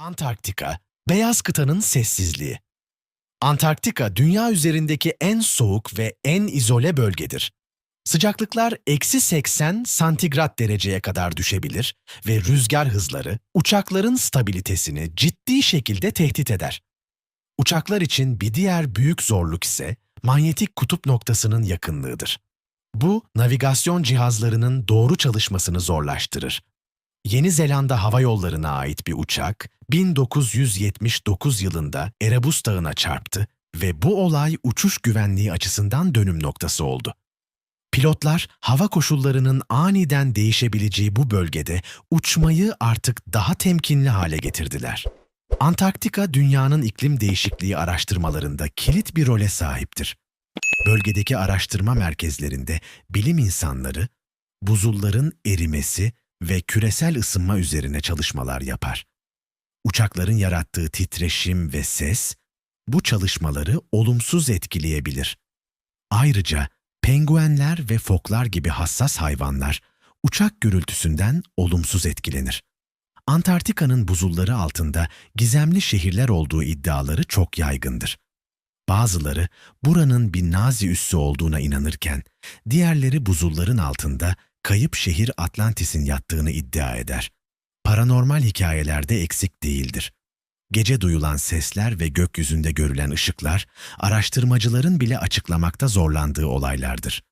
Antarktika, beyaz kıtanın sessizliği. Antarktika, dünya üzerindeki en soğuk ve en izole bölgedir. Sıcaklıklar eksi 80 santigrat dereceye kadar düşebilir ve rüzgar hızları uçakların stabilitesini ciddi şekilde tehdit eder. Uçaklar için bir diğer büyük zorluk ise manyetik kutup noktasının yakınlığıdır. Bu, navigasyon cihazlarının doğru çalışmasını zorlaştırır. Yeni Zelanda Hava Yolları'na ait bir uçak 1979 yılında Erebus Dağı'na çarptı ve bu olay uçuş güvenliği açısından dönüm noktası oldu. Pilotlar hava koşullarının aniden değişebileceği bu bölgede uçmayı artık daha temkinli hale getirdiler. Antarktika dünyanın iklim değişikliği araştırmalarında kilit bir role sahiptir. Bölgedeki araştırma merkezlerinde bilim insanları buzulların erimesi ve küresel ısınma üzerine çalışmalar yapar. Uçakların yarattığı titreşim ve ses bu çalışmaları olumsuz etkileyebilir. Ayrıca penguenler ve foklar gibi hassas hayvanlar uçak gürültüsünden olumsuz etkilenir. Antarktika'nın buzulları altında gizemli şehirler olduğu iddiaları çok yaygındır. Bazıları buranın bir Nazi üssü olduğuna inanırken, diğerleri buzulların altında kayıp şehir Atlantis'in yattığını iddia eder. Paranormal hikayelerde eksik değildir. Gece duyulan sesler ve gökyüzünde görülen ışıklar, araştırmacıların bile açıklamakta zorlandığı olaylardır.